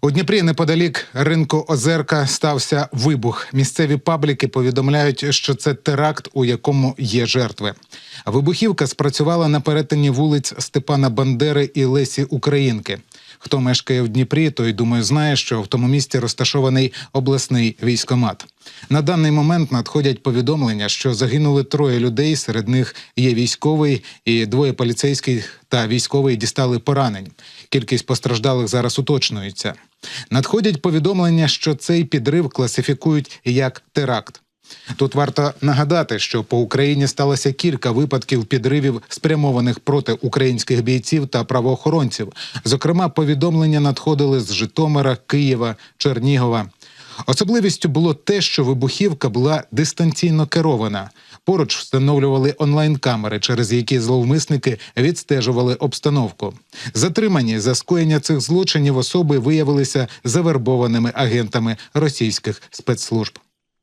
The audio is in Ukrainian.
У Дніпрі неподалік ринку Озерка стався вибух. Місцеві пабліки повідомляють, що це теракт, у якому є жертви. Вибухівка спрацювала на перетині вулиць Степана Бандери і Лесі Українки. Хто мешкає в Дніпрі, той думаю, знає, що в тому місці розташований обласний військомат. На даний момент надходять повідомлення, що загинули троє людей. Серед них є військовий і двоє поліцейських та військовий дістали поранень. Кількість постраждалих зараз уточнюється. Надходять повідомлення, що цей підрив класифікують як теракт. Тут варто нагадати, що по Україні сталося кілька випадків підривів, спрямованих проти українських бійців та правоохоронців. Зокрема, повідомлення надходили з Житомира, Києва, Чернігова. Особливістю було те, що вибухівка була дистанційно керована. Поруч встановлювали онлайн-камери, через які зловмисники відстежували обстановку. Затримані за скоєння цих злочинів особи виявилися завербованими агентами російських спецслужб.